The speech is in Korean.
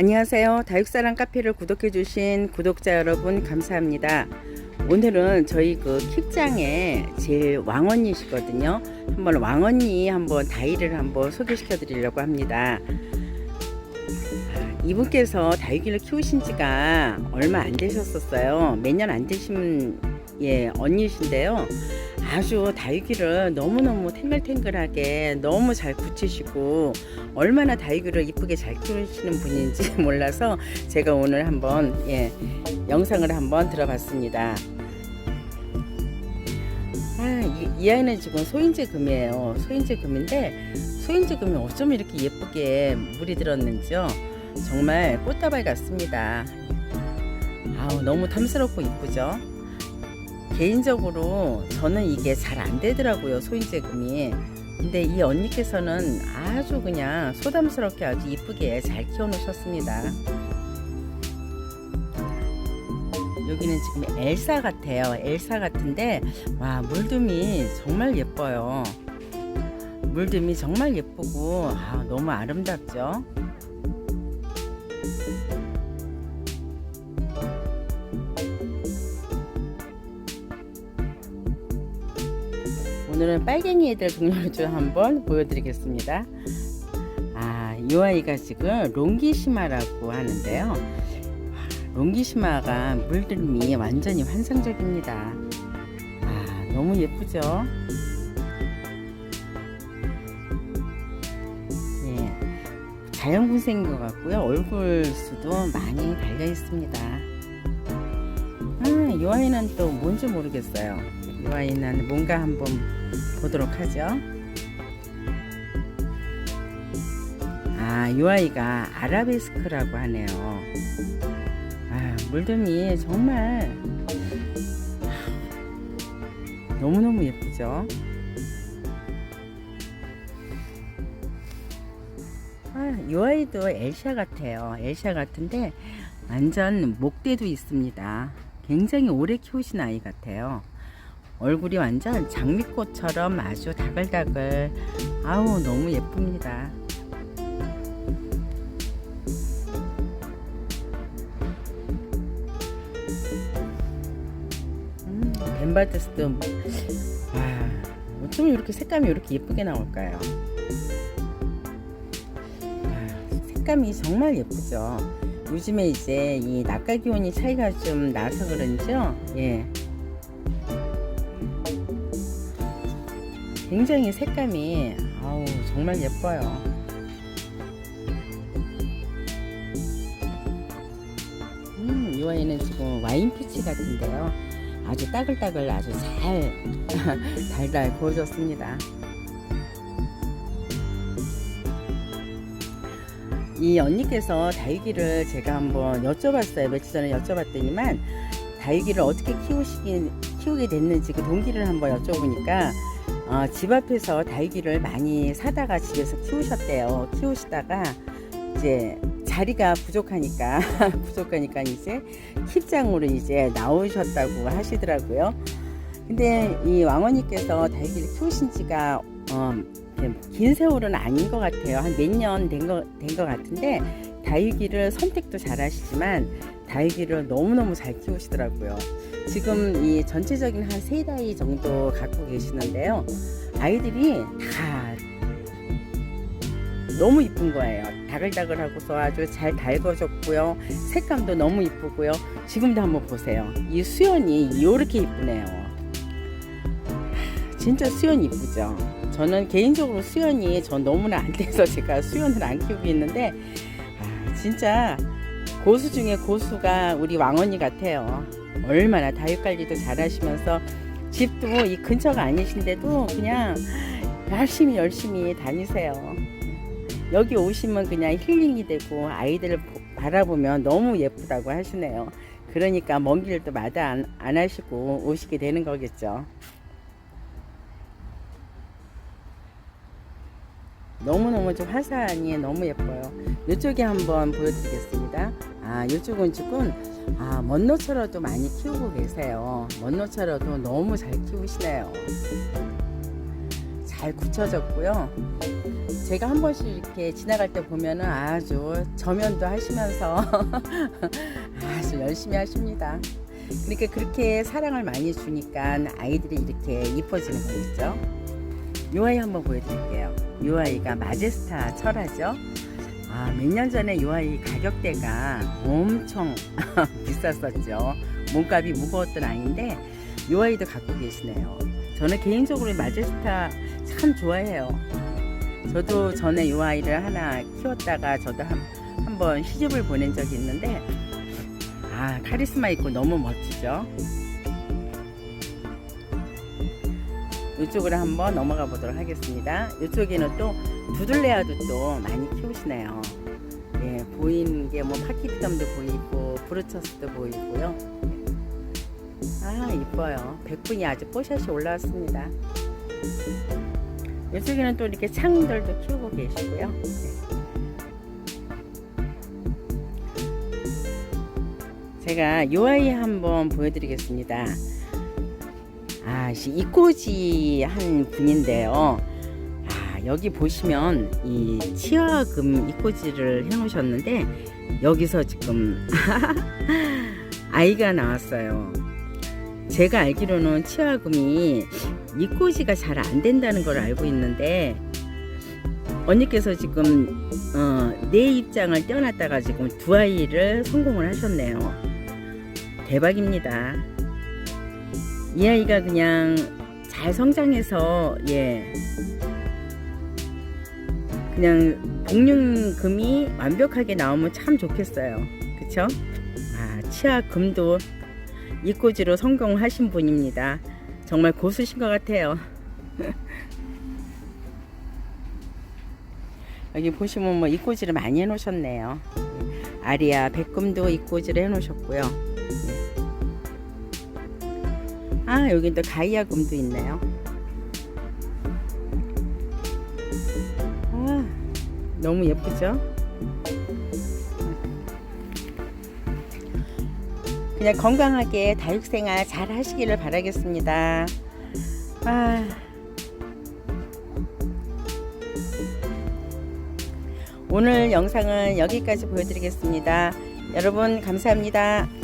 안녕하세요. 다육사랑 카페를 구독해 주신 구독자 여러분 감사합니다. 오늘은 저희 그 킥장에 제일 왕언니시거든요. 한번 왕언니 한번 다이를 한번 소개시켜 드리려고 합니다. 이분께서 다육이를 키우신 지가 얼마 안 되셨었어요. 몇 년 안 되신 예, 언니신데요. 아주 다육이를 너무너무 탱글탱글하게 너무 잘 굳히시고 얼마나 다육이를 이쁘게 잘 키우시는 분인지 몰라서 제가 오늘 한번 예, 영상을 한번 들어봤습니다. 아, 이, 이 아이는 지금 소인제 금이에요. 소인제 금인데 소인제 금이 어쩜 이렇게 예쁘게 물이 들었는지요. 정말 꽃다발 같습니다. 아우 너무 탐스럽고 이쁘죠. 개인적으로 저는 이게 잘 안 되더라고요 소인제금이. 근데 이 언니께서는 아주 그냥 소담스럽게 아주 이쁘게 잘 키워놓으셨습니다. 여기는 지금 엘사 같아요. 엘사 같은데 와 물듬이 정말 예뻐요. 물듬이 정말 예쁘고 아, 너무 아름답죠. 오늘은 빨갱이 애들 종류를 좀 한번 보여드리겠습니다. 아, 이 아이가 지금 롱기시마라고 하는데요. 롱기시마가 물들미 완전히 환상적입니다. 아, 너무 예쁘죠? 예, 자연분생인 것 같고요. 얼굴 수도 많이 달려 있습니다. 아, 이 아이는 또 뭔지 모르겠어요. 이 아이는 뭔가 한번 보도록 하죠. 아, 이 아이가 아라베스크라고 하네요. 아, 물듬이 정말 너무너무 예쁘죠? 아, 이 아이도 엘샤 같아요. 엘샤 같은데 완전 목대도 있습니다. 굉장히 오래 키우신 아이 같아요. 얼굴이 완전 장미꽃처럼 아주 다글다글 아우 너무 예쁩니다. 음, 벤바드스도 와 어쩜 이렇게 색감이 이렇게 예쁘게 나올까요? 아, 색감이 정말 예쁘죠. 요즘에 이제 이 낮과 기온이 차이가 좀 나서 그런지요. 예. 굉장히 색감이 아우 정말 예뻐요. 음, 이 아이는 지금 와인 피치 같은데요. 아주 따글따글 아주 잘 달달 구워졌습니다. 이 언니께서 다육이를 제가 한번 여쭤봤어요. 며칠 전에 여쭤봤더니만 다육이를 어떻게 키우시기, 키우게 됐는지 그 동기를 한번 여쭤보니까 어, 집 앞에서 다육이를 많이 사다가 집에서 키우셨대요. 키우시다가 이제 자리가 부족하니까 부족하니까 이제 킵장으로 이제 나오셨다고 하시더라고요. 근데 이 왕언니께서 다육이를 키우신 지가 어, 긴 세월은 아닌 것 같아요. 한 몇 년된거된것 같은데 다육이를 선택도 잘 하시지만 다육이를 너무너무 잘 키우시더라고요. 지금 이 전체적인 한 세 다이 정도 갖고 계시는데요. 아이들이 다 너무 이쁜 거예요. 다글다글하고서 아주 잘 달궈졌고요. 색감도 너무 이쁘고요. 지금도 한번 보세요. 이 수연이 이렇게 이쁘네요. 진짜 수연 이쁘죠. 저는 개인적으로 수연이 전 너무나 안 돼서 제가 수연을 안 키우고 있는데 아, 진짜 고수 중에 고수가 우리 왕언니 같아요. 얼마나 다육 관리도 잘하시면서 집도 이 근처가 아니신데도 그냥 열심히 열심히 다니세요. 여기 오시면 그냥 힐링이 되고 아이들을 바라보면 너무 예쁘다고 하시네요. 그러니까 먼 길도 마다 안, 안 하시고 오시게 되는 거겠죠. 너무너무 좀 화사하니 너무 예뻐요. 이쪽에 한번 보여드리겠습니다. 아, 이쪽은 지금 아, 먼노처럼도 많이 키우고 계세요. 먼노처럼도 너무 잘 키우시네요. 잘 굳혀졌고요. 제가 한 번씩 이렇게 지나갈 때 보면은 아주 저면도 하시면서 아주 열심히 하십니다. 그러니까 그렇게 사랑을 많이 주니까 아이들이 이렇게 이뻐지는 거겠죠. 요 아이 한번 보여드릴게요. 요 아이가 마제스타 철화죠. 아, 몇 년 전에 요 아이 가격대가 엄청 비쌌었죠. 몸값이 무거웠던 아이인데 요 아이도 갖고 계시네요. 저는 개인적으로 마제스타 참 좋아해요. 저도 전에 요 아이를 하나 키웠다가 저도 한, 한번 시집을 보낸 적이 있는데 아 카리스마 있고 너무 멋지죠. 이쪽으로 한번 넘어가 보도록 하겠습니다. 이쪽에는 또 두들레아도 또 많이 키우시네요. 예, 보이는 게 뭐 파키피덤도 보이고 브루처스도 보이고요. 아 이뻐요. 백분이 아주 뽀샷이 올라왔습니다. 이쪽에는 또 이렇게 창들도 키우고 계시고요. 제가 요 아이 한번 보여드리겠습니다. 아, 시- 이꼬지 한 분인데요. 아, 여기 보시면 이 치아금 이꼬지를 해놓으셨는데 여기서 지금 아이가 나왔어요. 제가 알기로는 치아금이 이꼬지가 잘 안 된다는 걸 알고 있는데 언니께서 지금 어, 내 입장을 떼어놨다가 지금 두 아이를 성공을 하셨네요. 대박입니다. 이 아이가 그냥 잘 성장해서 예 그냥 복륜금이 완벽하게 나오면 참 좋겠어요. 그쵸? 아 치아금도 이꼬지로 성공하신 분입니다. 정말 고수신 것 같아요. 여기 보시면 뭐 이꼬지를 많이 해놓으셨네요. 아리아 백금도 이꼬지를 해놓으셨고요. 아 여기 또 가이아 금도 있네요. 아 너무 예쁘죠? 그냥 건강하게 다육생활 잘 하시기를 바라겠습니다. 아. 오늘 영상은 여기까지 보여드리겠습니다. 여러분 감사합니다.